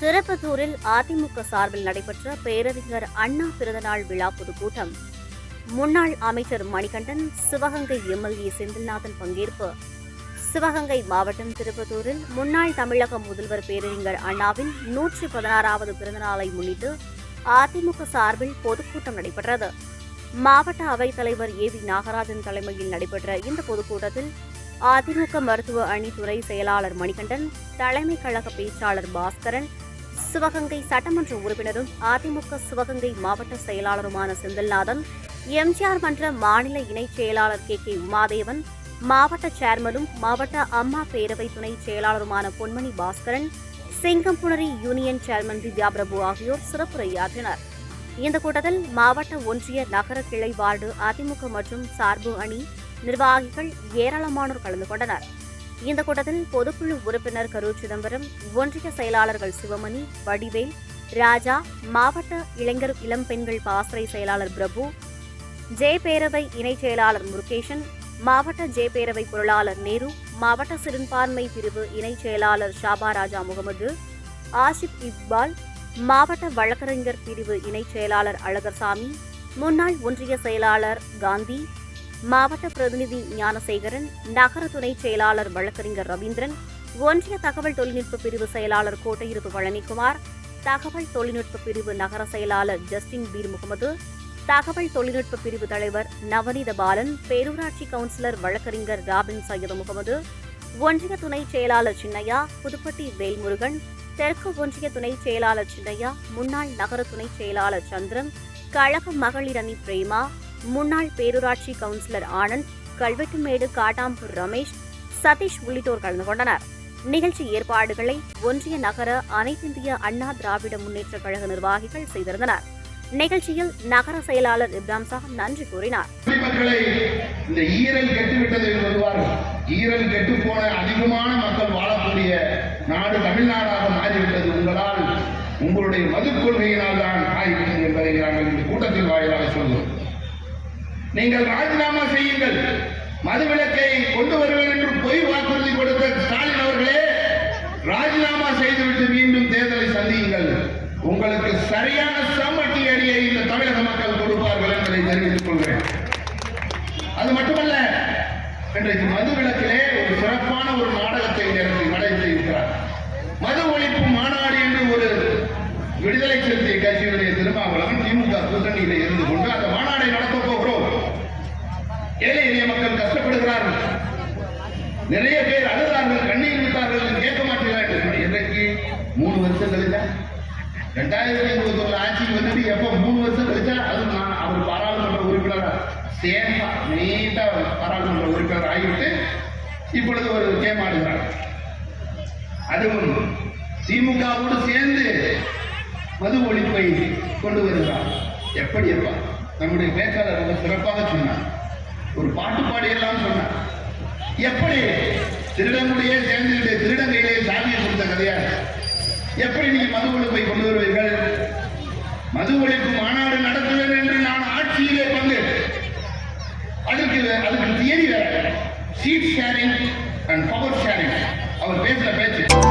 திருப்பத்தூரில் அதிமுக சார்பில் நடைபெற்ற பேரறிஞர் அண்ணா பிறந்தநாள் விழா பொதுக்கூட்டம். முன்னாள் அமைச்சர் மணிகண்டன் சிவகங்கை எம்எல்ஏ செந்தில்நாதன் பங்கேற்பு. சிவகங்கை மாவட்டம் திருப்பத்தூரில் முன்னாள் தமிழக முதல்வர் பேரறிஞர் அண்ணாவின் நூற்றி பதினாறாவது பிறந்தநாளை முன்னிட்டு அதிமுக சார்பில் பொதுக்கூட்டம் நடைபெற்றது. மாவட்ட அவைத்தலைவர் ஏ வி நாகராஜன் தலைமையில் நடைபெற்ற இந்த பொதுக்கூட்டத்தில் அதிமுக மருத்துவ அணி துறை செயலாளர் மணிகண்டன் தலைமை கழக பேச்சாளர் பாஸ்கரன் சிவகங்கை சட்டமன்ற உறுப்பினரும் அதிமுக சிவகங்கை மாவட்ட செயலாளருமான செந்தில்நாதன் எம்ஜிஆர் மன்ற மாநில இணைச் செயலாளர் கே கே உமாதேவன் மாவட்ட சேர்மனும் மாவட்ட அம்மா பேரவை துணை செயலாளருமான பொன்மணி பாஸ்கரன் சிங்கம்புணரி யூனியன் சேர்மன் திவ்யா பிரபு ஆகியோர் சிறப்புரையாற்றினர் இந்த கூட்டத்தில் மாவட்ட ஒன்றிய நகர கிளை வார்டு அதிமுக மற்றும் சார்பு அணி நிர்வாகிகள் ஏராளமானோர் கலந்து கொண்டனர். இந்த கூட்டத்தில் பொதுக்குழு உறுப்பினர் கரூர் சிதம்பரம் ஒன்றிய செயலாளர்கள் சிவமணி வடிவேல் ராஜா மாவட்ட இளைஞர் இளம் பெண்கள் பாசறை செயலாளர் பிரபு ஜே பேரவை இணைச் செயலாளர் முருகேஷன் மாவட்ட ஜே பேரவை பொருளாளர் நேரு மாவட்ட சிறுபான்மை பிரிவு இணைச் செயலாளர் ஷாபா ராஜா முகமது ஆசிப் இக்பால் மாவட்ட வழக்கறிஞர் பிரிவு இணைச் செயலாளர் அழகர்சாமி முன்னாள் ஒன்றிய செயலாளர் காந்தி மாவட்ட பிரதிநிதி ஞானசேகரன் நகர துணை செயலாளர் வழக்கறிஞர் ரவீந்திரன் ஒன்றிய தகவல் தொழில்நுட்ப பிரிவு செயலாளர் கோட்டையிருப்பு பழனிக்குமார் தகவல் தொழில்நுட்ப பிரிவு நகர செயலாளர் ஜஸ்டின் பீர் முகமது தகவல் தொழில்நுட்ப பிரிவு தலைவர் நவநீத பாலன் பேரூராட்சி கவுன்சிலர் வழக்கறிஞர் ராபின் சையது முகமது ஒன்றிய துணை செயலாளர் சின்னையா புதுப்பட்டி வேல்முருகன் தெற்கு ஒன்றிய துணை செயலாளர் சின்னையா முன்னாள் நகர துணை செயலாளர் சந்திரன் கழக மகளிர் அணி பிரேமா முன்னாள் பேரூராட்சி கவுன்சிலர் ஆனந்த் கல்வெட்டுமேடு காட்டாம்பூர் ரமேஷ் சதீஷ் உள்ளிட்டோர் கலந்து கொண்டனர். நிகழ்ச்சி ஏற்பாடுகளை ஒன்றிய நகர அனைத்திந்திய அண்ணா திராவிட முன்னேற்ற கழக நிர்வாகிகள் செய்திருந்தனர். நிகழ்ச்சியில் நகர செயலாளர் இப்ராம் சாஹ் நன்றி கூறினார். இந்த ஈரல் கெட்டுவிட்டது என்று ஈரல் கெட்டு போன அதிகமான மக்கள் வாழக்கூடிய நாடு தமிழ்நாடாக மாறிவிட்டது உங்களால் உங்களுடைய மது கொள்கையினால் தான் ஆகிவிட்டது என்பதை நாங்கள் இந்த கூட்டத்தின் வாயிலாக சொல்கிறோம். நீங்கள் ராஜினாமா செய்யுங்கள். மதுவிலக்கை கொண்டு வருவேன் என்று பொய் வாக்குறுதி கொடுத்த ஸ்டாலின் அவர்களே ராஜினாமா செய்துவிட்டு மீண்டும் தேர்தலை சந்தியுங்கள். உங்களுக்கு சரியான சமட்டி அடியை இந்த தமிழக மக்கள் கொடுப்பார்கள் என்பதை தெரிவித்துக் கொள்கிறேன். அது மட்டுமல்ல இன்றைக்கு மது விளக்கிலே ஒரு சிறப்பான ஒரு நாடகத்தை நடத்தி நடத்தி மது ஒழிப்பு மாநாடு என்று ஒரு விடுதலை சிறுத்தை கட்சியினுடைய திருமாவளவன் திமுக கூட்டணியில இருந்து கொண்டு அந்த மாநாடை நடத்த நிறைய பேர் அழுதார்கள் கண்ணீர் விட்டார்கள் என்று கேட்க மாட்டேங்கிறார்கள் என்றைக்கு மூணு வருஷம் கழிச்சா? ரெண்டாயிரத்தி இருபத்தி ஒண்ணு ஆட்சிக்கு வந்துட்டு எப்போ மூணு வருஷம் கழிச்சா? அது நான் அவர் பாராளுமன்ற உறுப்பினராக சேஃபா நீட்டாக பாராளுமன்ற உறுப்பினர் ஆகிவிட்டு இப்பொழுது ஒரு கேம் ஆடுகிறார். அதுவும் திமுகவோடு சேர்ந்து மது ஒழிப்பை கொண்டு வருகிறார். எப்படி அப்பா நம்முடைய பேச்சாளர் ரொம்ப சிறப்பாக சொன்னார். ஒரு பாட்டு பாடியெல்லாம் சொன்னார். எப்படி திருடனுடைய சேர்ந்து திருடன் கையிலே சாமியை கொடுத்த கதையா? எப்படி நீங்க மது ஒழிப்பை கொண்டு வருவீர்கள்? மது ஒழிப்பு மாநாடு நடத்துவேன் என்று நான் ஆட்சியிலே பங்கு. அதுக்கு அதுக்கு தியரி வேற. Seat sharing and power sharing அவர் பேசுற பேச்சு.